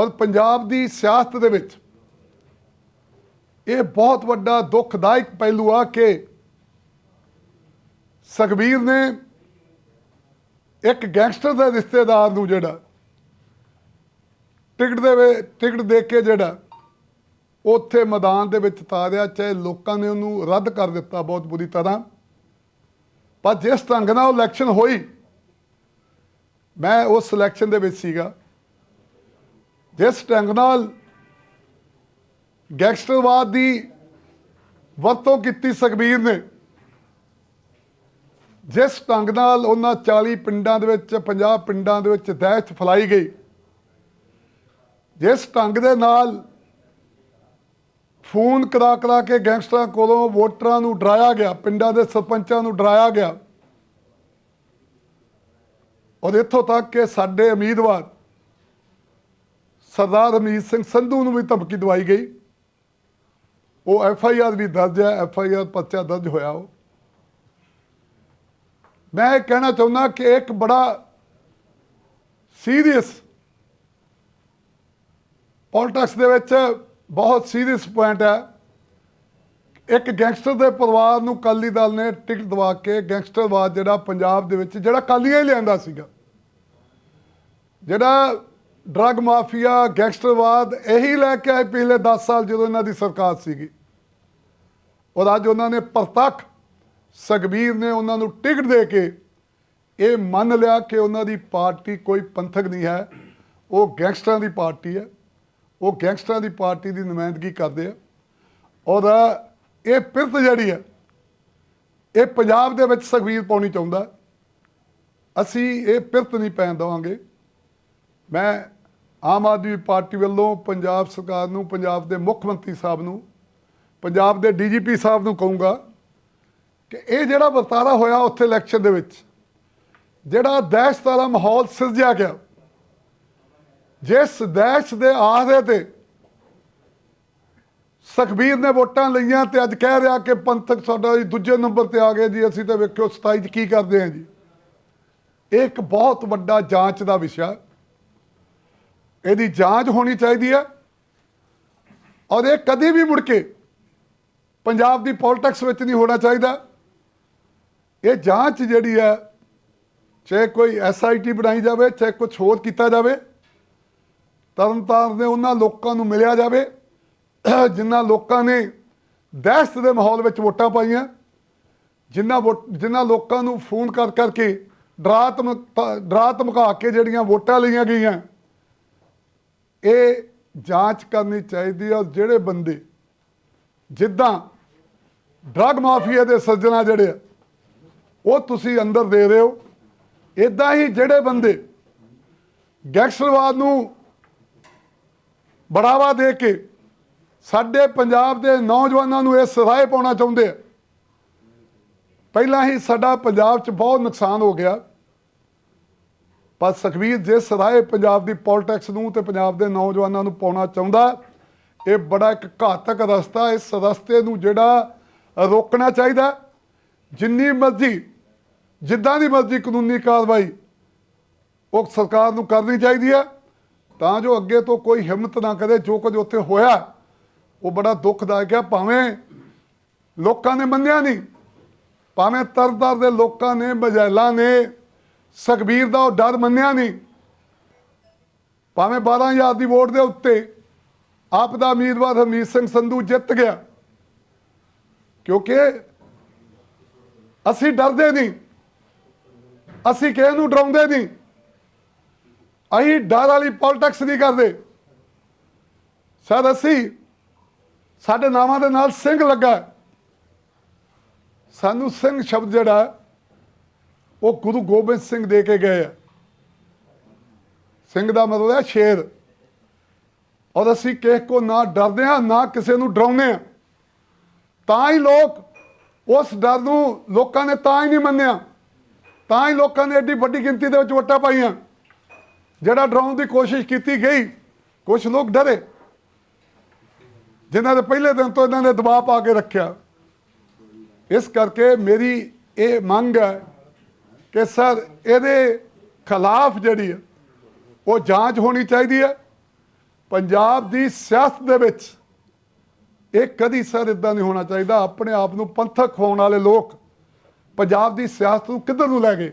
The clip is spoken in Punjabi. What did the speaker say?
ਔਰ ਪੰਜਾਬ ਦੀ ਸਿਆਸਤ ਦੇ ਵਿੱਚ ਇਹ ਬਹੁਤ ਵੱਡਾ ਦੁਖਦਾਇਕ ਪਹਿਲੂ ਆ ਕਿ ਸੁਖਬੀਰ ਨੇ ਇੱਕ ਗੈਂਗਸਟਰ ਦੇ ਰਿਸ਼ਤੇਦਾਰ ਨੂੰ ਜਿਹੜਾ ਟਿਕਟ ਦੇ ਟਿਕਟ ਦੇ ਕੇ ਜਿਹੜਾ ਉੱਥੇ ਮੈਦਾਨ ਦੇ ਵਿੱਚ ਤਾਰਿਆ, ਚਾਹੇ ਲੋਕਾਂ ਨੇ ਉਹਨੂੰ ਰੱਦ ਕਰ ਦਿੱਤਾ ਬਹੁਤ ਬੁਰੀ ਤਰ੍ਹਾਂ। ਪਰ ਜਿਸ ਢੰਗ ਨਾਲ ਇਲੈਕਸ਼ਨ ਹੋਈ, ਮੈਂ ਉਸ ਸਿਲੈਕਸ਼ਨ ਦੇ ਵਿੱਚ ਸੀਗਾ। ਜਿਸ ਢੰਗ ਨਾਲ ਗੈਂਗਸਟਰਵਾਦ ਦੀ ਵਰਤੋਂ ਕੀਤੀ ਸੁਖਬੀਰ ਨੇ, ਜਿਸ ਢੰਗ ਨਾਲ ਉਹਨਾਂ 40 ਪਿੰਡਾਂ ਦੇ ਵਿੱਚ 50 ਪਿੰਡਾਂ ਦੇ ਵਿੱਚ ਦਹਿਸ਼ਤ ਫੈਲਾਈ ਗਈ, ਜਿਸ ਢੰਗ ਦੇ ਨਾਲ ਫੋਨ ਕਰਾ ਕਰਾ ਕੇ ਗੈਂਗਸਟਰਾਂ ਕੋਲੋਂ ਵੋਟਰਾਂ ਨੂੰ ਡਰਾਇਆ ਗਿਆ, ਪਿੰਡਾਂ ਦੇ ਸਰਪੰਚਾਂ ਨੂੰ ਡਰਾਇਆ ਗਿਆ, ਔਰ ਇੱਥੋਂ ਤੱਕ ਕਿ ਸਾਡੇ ਉਮੀਦਵਾਰ ਸਰਦਾਰ ਰਮੀਤ ਸਿੰਘ ਸੰਧੂ ਨੂੰ ਵੀ ਧਮਕੀ ਦਵਾਈ ਗਈ। ਉਹ ਐਫ ਆਈ ਆਰ ਵੀ ਦਰਜ ਹੈ, ਐਫ ਆਈ ਆਰ ਪਰਚਾ ਦਰਜ ਹੋਇਆ ਉਹ। ਮੈਂ ਇਹ ਕਹਿਣਾ ਚਾਹੁੰਦਾ ਕਿ ਇੱਕ ਬੜਾ ਸੀਰੀਅਸ ਪੋਲਿਟਿਕਸ ਦੇ ਵਿੱਚ ਬਹੁਤ ਸੀਰੀਅਸ ਪੁਆਇੰਟ ਹੈ। ਇੱਕ ਗੈਂਗਸਟਰ ਦੇ ਪਰਿਵਾਰ ਨੂੰ ਕਾਲੀ ਦਲ ਨੇ ਟਿਕਟ ਦਵਾ ਕੇ ਗੈਂਗਸਟਰਵਾਦ ਜਿਹੜਾ ਪੰਜਾਬ ਦੇ ਵਿੱਚ, ਜਿਹੜਾ ਕਾਲੀਆਂ ਹੀ ਲਿਆਂਦਾ ਸੀਗਾ। ਜਿਹੜਾ ਡਰੱਗ ਮਾਫੀਆ, ਗੈਂਗਸਟਰਵਾਦ, ਇਹੀ ਲੈ ਕੇ ਆਏ ਪਿਛਲੇ 10 ਸਾਲ ਜਦੋਂ ਇਹਨਾਂ ਦੀ ਸਰਕਾਰ ਸੀਗੀ। ਔਰ ਅੱਜ ਉਹਨਾਂ ਨੇ ਪ੍ਰਤੱਖ ਸੁਖਬੀਰ ਨੇ ਉਹਨਾਂ ਨੂੰ ਟਿਕਟ ਦੇ ਕੇ ਇਹ ਮੰਨ ਲਿਆ ਕਿ ਉਹਨਾਂ ਦੀ ਪਾਰਟੀ ਕੋਈ ਪੰਥਕ ਨਹੀਂ ਹੈ। ਉਹ ਗੈਂਗਸਟਰਾਂ ਦੀ ਪਾਰਟੀ ਹੈ। ਉਹ ਗੈਂਗਸਟਰਾਂ ਦੀ ਪਾਰਟੀ ਦੀ ਨੁਮਾਇੰਦਗੀ ਕਰਦੇ ਆ। ਔਰ ਇਹ ਪਿਰਤ ਜਿਹੜੀ ਹੈ, ਇਹ ਪੰਜਾਬ ਦੇ ਵਿੱਚ ਸੁਖਬੀਰ ਪਾਉਣੀ ਚਾਹੁੰਦਾ। ਅਸੀਂ ਇਹ ਪਿਰਤ ਨਹੀਂ ਪੈਣ ਦੇਵਾਂਗੇ। ਮੈਂ ਆਮ ਆਦਮੀ ਪਾਰਟੀ ਵੱਲੋਂ ਪੰਜਾਬ ਸਰਕਾਰ ਨੂੰ, ਪੰਜਾਬ ਦੇ ਮੁੱਖ ਮੰਤਰੀ ਸਾਹਿਬ ਨੂੰ, ਪੰਜਾਬ ਦੇ ਡੀਜੀਪੀ ਸਾਹਿਬ ਨੂੰ ਕਹੂੰਗਾ ਕਿ ਇਹ ਜਿਹੜਾ ਵਰਤਾਰਾ ਹੋਇਆ ਉੱਥੇ ਇਲੈਕਸ਼ਨ ਦੇ ਵਿੱਚ, ਜਿਹੜਾ ਦਹਿਸ਼ਤ ਵਾਲਾ ਮਾਹੌਲ ਸਿਰਜਿਆ ਗਿਆ, ਜਿਸ ਦਹਿਸ਼ਤ ਦੇ ਆਹਦੇ ਤੇ ਸੁਖਬੀਰ ਨੇ ਵੋਟਾਂ ਲਈਆਂ ਤੇ ਅੱਜ ਕਹਿ ਰਿਹਾ ਕਿ ਪੰਥਕ ਸਾਡਾ ਜੀ ਦੂਜੇ ਨੰਬਰ ਤੇ ਆ ਗਏ ਜੀ, ਅਸੀਂ ਤਾਂ ਵੇਖਿਓ 27 ਚ ਕੀ ਕਰਦੇ ਹਾਂ ਜੀ। ਇਹ ਇੱਕ ਬਹੁਤ ਵੱਡਾ ਜਾਂਚ ਦਾ ਵਿਸ਼ਾ ਇਹਦੀ ਜਾਂਚ ਹੋਣੀ ਚਾਹੀਦੀ ਹੈ। ਔਰ ਇਹ ਕਦੇ ਵੀ ਮੁੜ ਕੇ ਪੰਜਾਬ ਦੀ ਪੋਲਿਟਿਕਸ ਵਿੱਚ ਨਹੀਂ ਹੋਣਾ ਚਾਹੀਦਾ। ਇਹ ਜਾਂਚ ਜਿਹੜੀ ਹੈ, ਚਾਹੇ ਕੋਈ ਐਸਆਈਟੀ ਬਣਾਈ ਜਾਵੇ, ਚਾਹੇ ਕੁਝ ਹੋਰ ਕੀਤਾ ਜਾਵੇ, ਤਰਨਤਾਰਨ ਦੇ ਉਹਨਾਂ ਲੋਕਾਂ ਨੂੰ ਮਿਲਿਆ ਜਾਵੇ, ਜਿਨ੍ਹਾਂ ਲੋਕਾਂ ਨੇ ਦਹਿਸ਼ਤ ਦੇ ਮਾਹੌਲ ਵਿੱਚ ਵੋਟਾਂ ਪਾਈਆਂ, ਜਿਨ੍ਹਾਂ ਵੋਟ- ਜਿਨ੍ਹਾਂ ਲੋਕਾਂ ਨੂੰ ਫੋਨ ਕਰ ਕਰਕੇ ਡਰਾ ਧਮਕ ਡਰਾ ਧਮਕਾ ਕੇ ਜਿਹੜੀਆਂ ਵੋਟਾਂ ਲਈਆਂ ਗਈਆਂ ਇਹ ਜਾਂਚ ਕਰਨੀ ਚਾਹੀਦੀ ਹੈ ਔਰ ਜਿਹੜੇ ਬੰਦੇ ਜਿੱਦਾਂ ਡਰੱਗ ਮਾਫੀਆ ਦੇ ਸੱਜਣਾ ਜਿਹੜੇ ਆ, ਉਹ ਤੁਸੀਂ ਅੰਦਰ ਦੇ ਰਹੇ ਹੋ। ਇਦਾਂ ਹੀ ਜਿਹੜੇ ਬੰਦੇ ਗੈਂਗਸਟਰਵਾਦ ਨੂੰ ਬੜਾਵਾ ਦੇ ਕੇ ਸਾਡੇ ਪੰਜਾਬ ਦੇ ਨੌਜਵਾਨਾਂ ਨੂੰ ਇਹ ਰਾਹ ਪਾਉਣਾ ਚਾਹੁੰਦੇ ਆ, ਪਹਿਲਾਂ ਹੀ ਸਾਡਾ ਪੰਜਾਬ 'ਚ ਬਹੁਤ ਨੁਕਸਾਨ ਹੋ ਗਿਆ। ਪਰ ਸੁਖਬੀਰ ਜਿਸ ਰਾਏ ਪੰਜਾਬ ਦੀ ਪੋਲਿਟਿਕਸ ਨੂੰ ਤੇ ਪੰਜਾਬ ਦੇ ਨੌਜਵਾਨਾਂ ਨੂੰ ਪਾਉਣਾ ਚਾਹੁੰਦਾ, ਇਹ ਬੜਾ ਇੱਕ ਘਾਤਕ ਰਸਤਾ, ਇਸ ਰਸਤੇ ਨੂੰ ਜਿਹੜਾ ਰੋਕਣਾ ਚਾਹੀਦਾ। ਜਿੰਨੀ ਮਰਜ਼ੀ, ਜਿੱਦਾਂ ਦੀ ਮਰਜ਼ੀ ਕਾਨੂੰਨੀ ਕਾਰਵਾਈ ਉਹ ਸਰਕਾਰ ਨੂੰ ਕਰਨੀ ਚਾਹੀਦੀ ਹੈ ਤਾਂ ਜੋ ਅੱਗੇ ਤੋਂ ਕੋਈ ਹਿੰਮਤ ਨਾ ਕਰੇ, ਜੋ ਕੁਝ ਉੱਥੇ ਹੋਇਆ, ਉਹ ਬੜਾ ਦੁੱਖਦਾਇਕ ਹੈ ਭਾਵੇਂ ਲੋਕਾਂ ਨੇ ਮੰਨਿਆ ਨਹੀਂ, ਭਾਵੇਂ ਤਰਦਰ ਦੇ ਲੋਕਾਂ ਨੇ, ਮਜੈਲਾਂ ਨੇ ਸੁਖਬੀਰ ਦਾ ਉਹ ਡਰ ਮੰਨਿਆ ਨਹੀਂ। ਭਾਵੇਂ 12000 ਦੀ ਵੋਟ ਦੇ ਉੱਤੇ ਆਪ ਦਾ ਉਮੀਦਵਾਰ ਹਰਮੀਤ ਸਿੰਘ ਸੰਧੂ ਜਿੱਤ ਗਿਆ, ਕਿਉਂਕਿ ਅਸੀਂ ਡਰਦੇ ਨਹੀਂ, ਅਸੀਂ ਕਿਸੇ ਨੂੰ ਡਰਾਉਂਦੇ ਨਹੀਂ। ਅਸੀਂ ਡਰ ਵਾਲੀ ਪੋਲਿਟਿਕਸ ਨਹੀਂ ਕਰਦੇ। ਸਰ, ਅਸੀਂ ਸਾਡੇ ਨਾਵਾਂ ਦੇ ਨਾਲ ਸਿੰਘ ਲੱਗਾ। ਸਾਨੂੰ ਸਿੰਘ ਸ਼ਬਦ ਜਿਹੜਾ ਉਹ ਗੁਰੂ ਗੋਬਿੰਦ ਸਿੰਘ ਦੇ ਕੇ ਗਏ ਆ। ਸਿੰਘ ਦਾ ਮਤਲਬ ਹੈ ਸ਼ੇਰ। ਔਰ ਅਸੀਂ ਕਿਸੇ ਕੋ ਨਾ ਡਰਦੇ ਹਾਂ, ਨਾ ਕਿਸੇ ਨੂੰ ਡਰਾਉਂਦੇ ਹਾਂ। ਤਾਂ ਹੀ ਲੋਕ ਉਸ ਡਰ ਨੂੰ ਲੋਕਾਂ ਨੇ ਤਾਂ ਹੀ ਨਹੀਂ ਮੰਨਿਆ। ਤਾਂ ਹੀ ਲੋਕਾਂ ਨੇ ਐਡੀ ਵੱਡੀ ਗਿਣਤੀ ਦੇ ਵਿੱਚ ਵੋਟਾਂ ਪਾਈਆਂ। ਜਿਹੜਾ ਡਰਾਉਣ ਦੀ ਕੋਸ਼ਿਸ਼ ਕੀਤੀ ਗਈ ਕੁਝ ਲੋਕ ਡਰੇ। ਜਿਨ੍ਹਾਂ ਦੇ ਪਹਿਲੇ ਦਿਨ ਤੋਂ ਇਹਨਾਂ ਨੇ ਦਬਾਅ ਪਾ ਕੇ ਰੱਖਿਆ। ਇਸ ਕਰਕੇ ਮੇਰੀ ਇਹ ਮੰਗ ਹੈ ਕਿ ਸਰ, ਇਹਦੇ ਖਿਲਾਫ ਜਿਹੜੀ ਹੈ ਉਹ ਜਾਂਚ ਹੋਣੀ ਚਾਹੀਦੀ ਹੈ ਪੰਜਾਬ ਦੀ ਸਿਆਸਤ ਦੇ ਵਿੱਚ ਇਹ ਕਦੀ ਸਰ ਇਦਾਂ ਨਹੀਂ ਹੋਣਾ ਚਾਹੀਦਾ। ਆਪਣੇ ਆਪ ਨੂੰ ਪੰਥਕ ਹੋਣ ਵਾਲੇ ਲੋਕ ਪੰਜਾਬ ਦੀ ਸਿਆਸਤ ਨੂੰ ਕਿੱਧਰ ਨੂੰ ਲੈ ਗਏ?